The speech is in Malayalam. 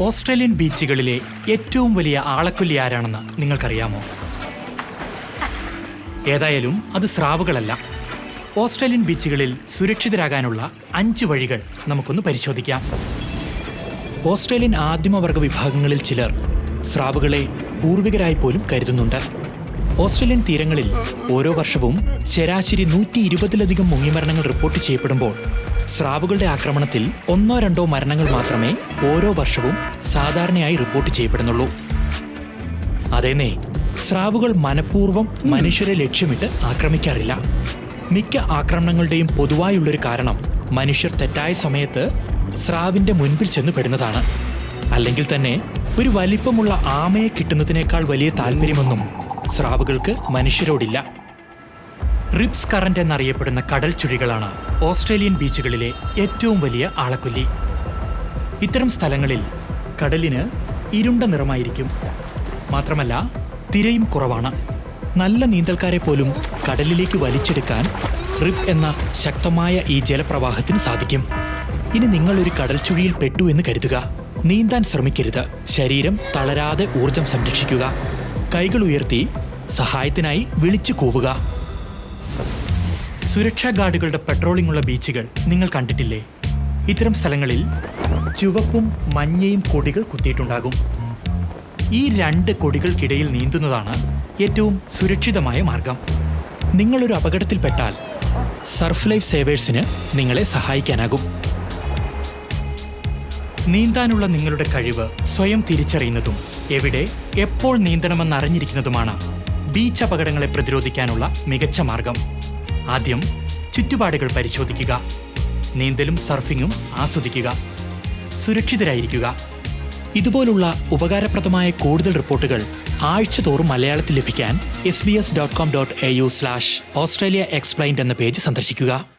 ഓസ്ട്രേലിയൻ ബീച്ചുകളിലെ ഏറ്റവും വലിയ ആളക്കൊല്ലി ആരാണെന്ന് നിങ്ങൾക്കറിയാമോ? ഏതായാലും അത് സ്രാവുകളല്ല. ഓസ്ട്രേലിയൻ ബീച്ചുകളിൽ സുരക്ഷിതരാകാനുള്ള അഞ്ച് വഴികൾ നമുക്കൊന്ന് പരിശോധിക്കാം. ഓസ്ട്രേലിയൻ ആദിമവർഗ വിഭാഗങ്ങളിൽ ചിലർ സ്രാവുകളെ പൂർവികരായി പോലും കരുതുന്നുണ്ട്. ഓസ്ട്രേലിയൻ തീരങ്ങളിൽ ഓരോ വർഷവും ശരാശരി നൂറ്റി ഇരുപതിലധികം മുങ്ങിമരണങ്ങൾ റിപ്പോർട്ട് ചെയ്യപ്പെടുമ്പോൾ സ്രാവുകളുടെ ആക്രമണത്തിൽ ഒന്നോ രണ്ടോ മരണങ്ങൾ മാത്രമേ ഓരോ വർഷവും സാധാരണയായി റിപ്പോർട്ട് ചെയ്യപ്പെടുന്നുള്ളൂ. അതേനേ സ്രാവുകൾ മനഃപൂർവം മനുഷ്യരെ ലക്ഷ്യമിട്ട് ആക്രമിക്കാറില്ല. മിക്ക ആക്രമണങ്ങളുടെയും പൊതുവായുള്ളൊരു കാരണം മനുഷ്യർ തെറ്റായ സമയത്ത് സ്രാവിന്റെ മുൻപിൽ ചെന്ന് പെടുന്നതാണ്. അല്ലെങ്കിൽ തന്നെ ഒരു വലിപ്പമുള്ള ആമയെ കിട്ടുന്നതിനേക്കാൾ വലിയ താല്പര്യമൊന്നും സ്രാവുകൾക്ക് മനുഷ്യരോടില്ല. റിപ്സ് കറന്റ് എന്നറിയപ്പെടുന്ന കടൽ ചുഴികളാണ് ഓസ്ട്രേലിയൻ ബീച്ചുകളിലെ ഏറ്റവും വലിയ ആളക്കൊല്ലി. ഇത്തരം സ്ഥലങ്ങളിൽ കടലിന് ഇരുണ്ട നിറമായിരിക്കും. മാത്രമല്ല തിരയും കുറവാണ്. നല്ല നീന്തൽക്കാരെ പോലും കടലിലേക്ക് വലിച്ചെടുക്കാൻ റിപ്പ് എന്ന ശക്തമായ ഈ ജലപ്രവാഹത്തിന് സാധിക്കും. ഇനി നിങ്ങൾ ഒരു കടൽ ചുഴിയിൽ പെട്ടു എന്ന് കരുതുക. നീന്താൻ ശ്രമിക്കരുത്. ശരീരം തളരാതെ ഊർജം സംരക്ഷിക്കുക. കൈകൾ ഉയർത്തി സഹായത്തിനായി വിളിച്ചു കൂവുക. സുരക്ഷാ ഗാർഡുകളുടെ പെട്രോളിംഗ് ഉള്ള ബീച്ചുകൾ നിങ്ങൾ കണ്ടിട്ടില്ലേ? ഇത്തരം സ്ഥലങ്ങളിൽ ചുവപ്പും മഞ്ഞയും കൊടികൾ കുത്തിയിട്ടുണ്ടാകും. ഈ രണ്ട് കൊടികൾക്കിടയിൽ നീന്തുന്നതാണ് ഏറ്റവും സുരക്ഷിതമായ മാർഗം. നിങ്ങളൊരു അപകടത്തിൽപ്പെട്ടാൽ സർഫ് ലൈഫ് സേവേഴ്സിന് നിങ്ങളെ സഹായിക്കാനാകും. നീന്താനുള്ള നിങ്ങളുടെ കഴിവ് സ്വയം തിരിച്ചറിയുന്നതും എവിടെ എപ്പോൾ നീന്തണമെന്ന് അറിഞ്ഞിരിക്കുന്നതുമാണ് ബീച്ച് അപകടങ്ങളെ പ്രതിരോധിക്കാനുള്ള മികച്ച മാർഗം. ആദ്യം ചുറ്റുപാടുകൾ പരിശോധിക്കുക. നീന്തലും സർഫിങ്ങും ആസ്വദിക്കുക. സുരക്ഷിതരായിരിക്കുക. ഇതുപോലുള്ള ഉപകാരപ്രദമായ കൂടുതൽ റിപ്പോർട്ടുകൾ ആഴ്ചതോറും മലയാളത്തിൽ ലഭിക്കാൻ S B S dot com dot A U slash Australia explained എന്ന പേജ് സന്ദർശിക്കുക.